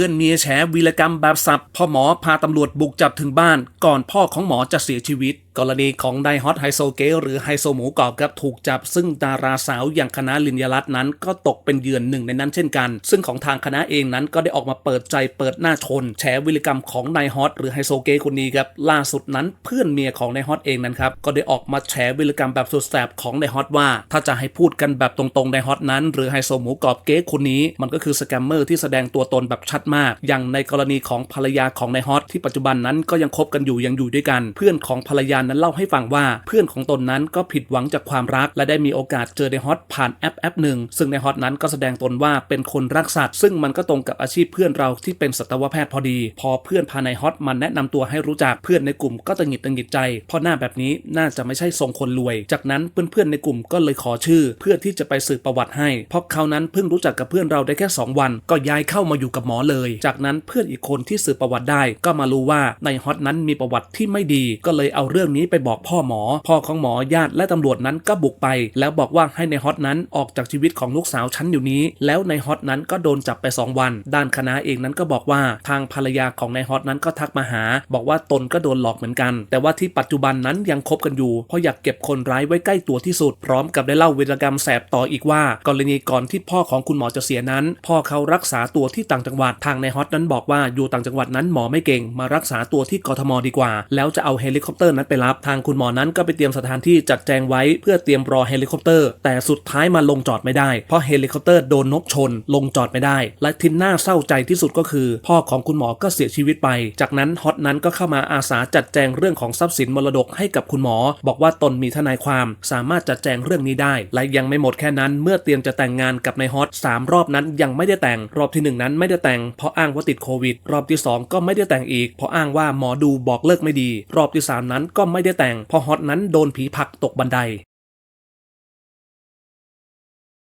พื่อนเมียแฉวีรกรรมแบบสับพ่อหมอพาตำรวจบุกจับถึงบ้าน ก่อนพ่อของหมอจะเสียชีวิต กรณีของไดฮอตไฮโซเกหรือไฮโซหมูกรอบครับถูกจับ ซึ่งดาราสาวอย่างคณะลินยรัตน์นั้น ก็ตกเป็นเหยื่อหนึ่งในนั้นเช่นกัน ซึ่งของทางคณะเองนั้นก็ได้ออกมาเปิดใจเปิดหน้าชน แฉวิรกรรมของนายฮอตหรือไฮโซเกคนนี้ครับล่าสุดนั้นเพื่อนเมียของนายฮอตเองนั้นครับก็ได้ออกมาแฉวิรกรรมแบบสุดแสบของนายฮอตว่า ถ้าจะให้พูดกันแบบตรงๆนายฮอตนั้น หรือไฮโซหมูกรอบเก๊คนนี้มันก็คือสแกมเมอร์ที่แสดงตัวตนแบบชัดมาก อย่างในกรณีของภรรยาของนายฮอตที่ปัจจุบันนั้นก็ยังคบกันอยู่ยังอยู่ด้วยกัน เพื่อนของภรรยานั้นเล่าให้ฟังว่า เพื่อนของตนนั้นก็ผิดหวังจากความรัก และได้มีโอกาสเจอนายฮอตผ่านแอปแอปหนึ่งซึ่งนายฮอตนั้นก็แสดงตนว่าเป็นคนรักสัตว์ซึ่งมันก็ตรงกับอาชีพเพื่อนเราที่เป็นสัตวแพทย์พอดี พอเพื่อนพานายฮอตมาแนะนำตัวให้รู้จักเพื่อนในกลุ่มก็ตังหิดตังหิดใจเพราะหน้าแบบนี้น่าจะไม่ใช่ทรงคนรวย จากนั้นเพื่อนๆในกลุ่มก็เลยขอชื่อ เพื่อที่จะไปสืบประวัติให้เพราะเขานั้นเพิ่งรู้จักกับเพื่อนเราได้แค่ 2 วัน ก็ย้ายเข้ามาอยู่กับหมอเลย จากนั้นเพื่อนอีกคนที่สืบประวัติได้ ก็มารู้ว่าในฮอตนั้นมีประวัติที่ไม่ดี ก็เลยเอาเรื่องนี้ไปบอกพ่อหมอ พ่อของหมอญาติและตำรวจนั้นก็บุกไป แล้วบอกว่าให้ในฮอตนั้นออกจากชีวิตของลูกสาวฉันอยู่นี้ แล้วในฮอตนั้นก็โดนจับไป 2 วัน ด้านคณะเองนั้นก็บอกว่าทางภรรยาของในฮอตนั้นก็ทักมาหา บอกว่าตนก็โดนหลอกเหมือนกัน แต่ว่าที่ปัจจุบันนั้นยังคบกันอยู่ เพราะอยากเก็บคนร้ายไว้ใกล้ตัวที่สุด พร้อมกับได้เล่าวีรกรรมแสบต่ออีกว่า กรณีก่อนที่พ่อของคุณหมอจะเสียนั้น พ่อเขารักษาตัวที่ต่างจังหวัดทางในฮอตนั้นบอกว่าอยู่ต่างจังหวัดนั้นหมอไม่เก่งมารักษาตัวที่กทมดีกว่า แล้วจะเอาเฮลิคอปเตอร์นั้นไปรับทางคุณหมอนั้นก็ไปเตรียมสถานที่จัดแจงไว้เพื่อเตรียมรอเฮลิคอปเตอร์ แต่สุดท้ายมาลงจอดไม่ได้ เพราะเฮลิคอปเตอร์โดนนกชน ลงจอดไม่ได้ และที่น่าเศร้าใจที่สุดก็คือ พ่อของคุณหมอก็เสียชีวิตไป จากนั้นฮอตนั้นก็เข้ามาอาสาจัดแจงเรื่องของทรัพย์สินมรดกให้กับคุณหมอ บอกว่าตนมีทนายความ สามารถจัดแจงเรื่องนี้ได้ และยังไม่หมดแค่นั้นเมื่อเตรียมจะแต่งงานกับนายฮอตสามรอบนั้นยังไม่ได้แต่งรอบที่หนึ่งนั้นไม่ได้แต่งเพราะอ้างว่าติดโควิด รอบที่สองก็ไม่ได้แต่งอีก เพราะอ้างว่าหมอดูบอกเลิกไม่ดี รอบที่สามนั้นก็ไม่ได้แต่ง เพราะฮอตนั้นโดนผีผักตกบันได